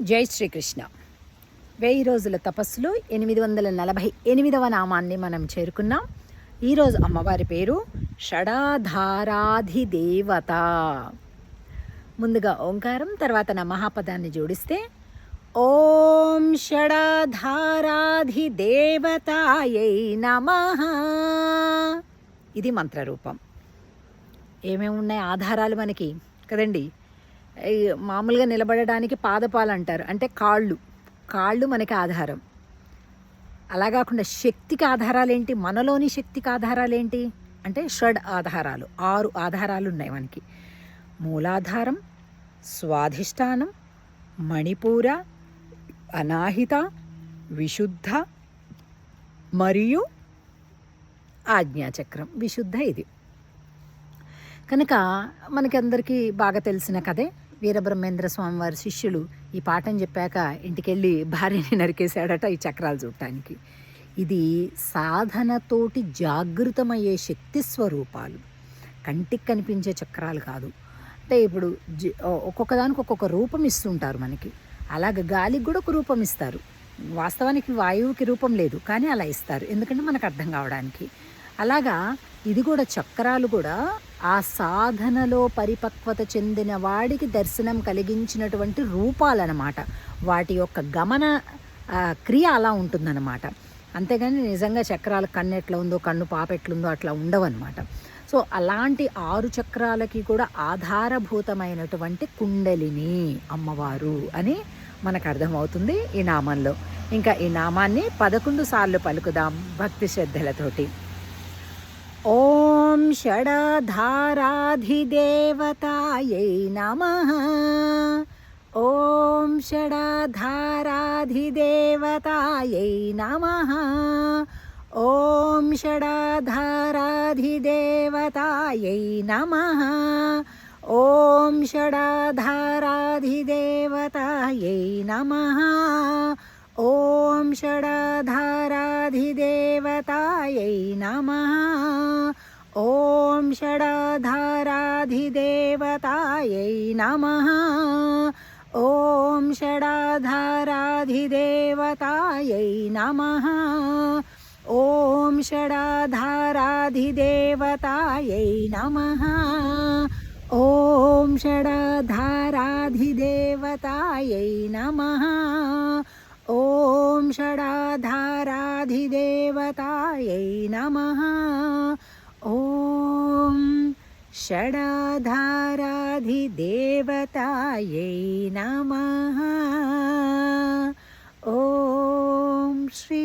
జై శ్రీకృష్ణ. వెయ్యి రోజుల తపస్సులో ఎనిమిది వందల నలభై ఎనిమిదవ నామాన్ని మనం చేరుకున్నాం. ఈరోజు అమ్మవారి పేరు షడాధారాధిదేవత. ముందుగా ఓంకారం తర్వాత నా మహాపదాన్ని జోడిస్తే ఓం షడాధారాధిదేవతాయై నమ. ఇది మంత్రరూపం. ఏమేమి ఉన్నాయి? ఆధారాలు మనకి కదండి? మామూలుగా నిలబడడానికి పాదపాలు అంటారు అంటే కాళ్ళు. కాళ్ళు మనకి ఆధారం. అలా కాకుండా శక్తికి ఆధారాలు ఏంటి మనలోని శక్తికి ఆధారాలు ఏంటి అంటే షడ్ ఆధారాలు. ఆరు ఆధారాలు ఉన్నాయి మనకి. మూలాధారం స్వాధిష్టానం మణిపూర అనాహిత విశుద్ధ మరియు ఆజ్ఞాచక్రం. విశుద్ధ ఇది. కనుక మనకి అందరికీ బాగా తెలిసిన కథే వీరబ్రహ్మేంద్ర స్వామి వారి శిష్యులు ఈ పాఠం చెప్పాక ఇంటికెళ్ళి భార్యని నరికేశాడట ఈ చక్రాలు చూడటానికి. ఇది సాధనతోటి జాగృతమయ్యే శక్తి స్వరూపాలు. కంటికి కనిపించే చక్రాలు కాదు. అంటే ఇప్పుడు జ- ఒక్కొక్క దానికి ఒక్కొక్క రూపం ఇస్తుంటారు మనకి. అలాగ గాలికి కూడా ఒక రూపం ఇస్తారు. వాస్తవానికి వాయువుకి రూపం లేదు కానీ అలా ఇస్తారు. ఎందుకంటే మనకు అర్థం కావడానికి. అలాగా ఇది కూడా చక్రాలు కూడా ఆ సాధనలో పరిపక్వత చెందిన వాడికి దర్శనం కలిగించినటువంటి రూపాలన్నమాట. వాటి యొక్క గమన క్రియ అలా ఉంటుందన్నమాట. అంతేగాని నిజంగా చక్రాల కన్ను ఎట్లా ఉందో కన్ను పాప ఎట్లుందో అట్లా ఉండవన్నమాట. సో అలాంటి ఆరు చక్రాలకి కూడా ఆధారభూతమైనటువంటి కుండలిని అమ్మవారు అని మనకు అర్థమవుతుంది ఈ నామంలో. ఇంకా ఈ నామాన్ని పదకొండు సార్లు పలుకుదాం భక్తి శ్రద్ధలతోటి. ఓ ॐ षडाधाराधिदेवतायै नमः। ॐ षडाधाराधिदेवतायै नमः। ॐ षडाधाराधिदेवतायै नमः। ॐ षडाधाराधिदेवतायै नमः। ॐ षडाधाराधिदेवतायै नमः। ॐ षडाधाराधिदेवतायै नमः। ॐ षडाधाराधिदेवतायै नमः। ॐ षडाधाराधिदेवतायै नमः। ॐ षडाधाराधिदेवतायै नमः। ॐ षडाधाराधिदेवतायै नमः। ॐ षडाधाराधिदेवतायै नमः। ॐ श्री